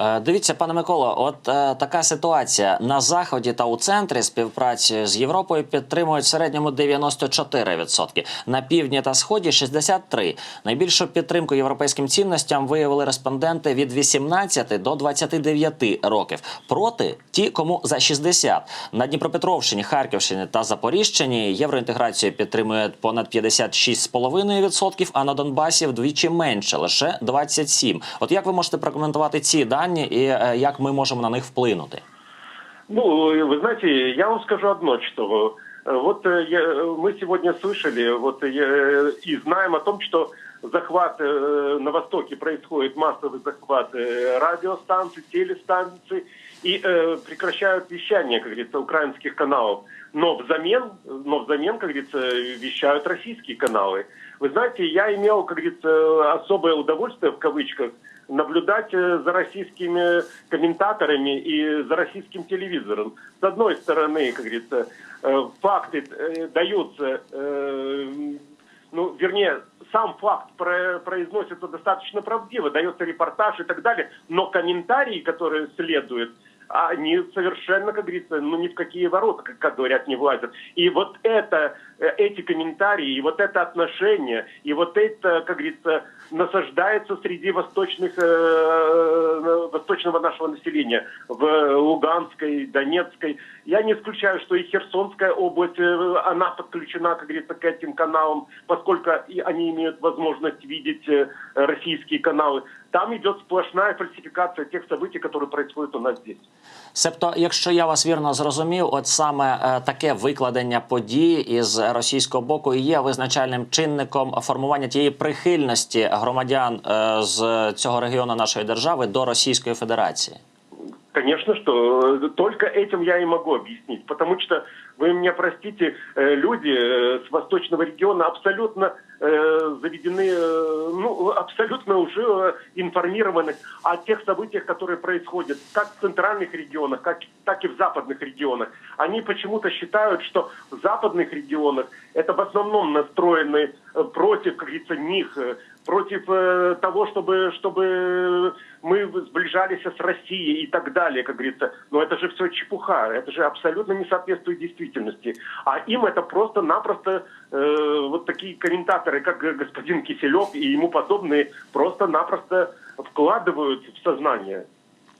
Е, Дивіться, пане Микола, от е, така ситуація на заході та у центрі співпраці з Європою підтримують в середньому 94%, на півдні та сході 63%. Найбільшу підтримку європейським цінностям виявили респонденти від 18 до 29 років. Проти ті, кому за 60. На Дніпропетровщині, Харківщині та Запоріжчині євроінтеграцію підтримує понад 56,5%, а на Донбасі вдвічі менше, лише 27%. От як ви можете прокоментувати ці дані і е, як ми можемо на них вплинути? Ну, вы знаете, я вам скажу одно, что э, вот э, я- мы сегодня слышали вот, э, и знаем о том, что захват э, на Востоке происходит, массовый захват э, радиостанций, телестанций, и э, прекращают вещание, как говорится, украинских каналов. Но взамен, но взамен, как говорится, вещают российские каналы. Вы знаете, я имел, как говорится, особое удовольствие, в кавычках, наблюдать э, за российскими комментаторами и за российским телевизором. С одной стороны, как говорится, э, факты э, даются, ну, вернее, сам факт про- произносится достаточно правдиво, дается репортаж и так далее, но комментарии, которые следуют, они совершенно, как говорится, ну ни в какие ворота, как, говорят, не влазят. И вот это, э, эти комментарии, и вот это отношение, и вот это, как говорится, насаждается среди восточных, э, восточного нашего населения в Луганской, Донецкой. Я не исключаю, что и Херсонская область, э, она подключена, как говорится, к этим каналам, поскольку они имеют возможность видеть э, российские каналы. Там йде сплошна фальсифікація тих событий, які происходят у нас здесь. Себто, якщо я вас вірно зрозумів, от саме е, таке викладення подій із російського боку і є визначальним чинником формування тієї прихильності громадян е, з цього регіону нашої держави до Російської Федерації. Конечно, что э, только этим я и могу объяснить. Потому что, вы меня простите, э, люди э, с восточного региона абсолютно заведены, ну, абсолютно уже информированы о тех событиях, которые происходят как в центральных регионах, как, так и в западных регионах. Они почему-то считают, что в западных регионах это в основном настроены против, как говорится, них, против э, того, чтобы, чтобы мы сближались с Россией и так далее, как говорится. Но это же все чепуха, это же абсолютно не соответствует действительности. А им это просто-напросто э, вот такие комментаторы, как господин Киселев и ему подобные, просто-напросто вкладывают в сознание.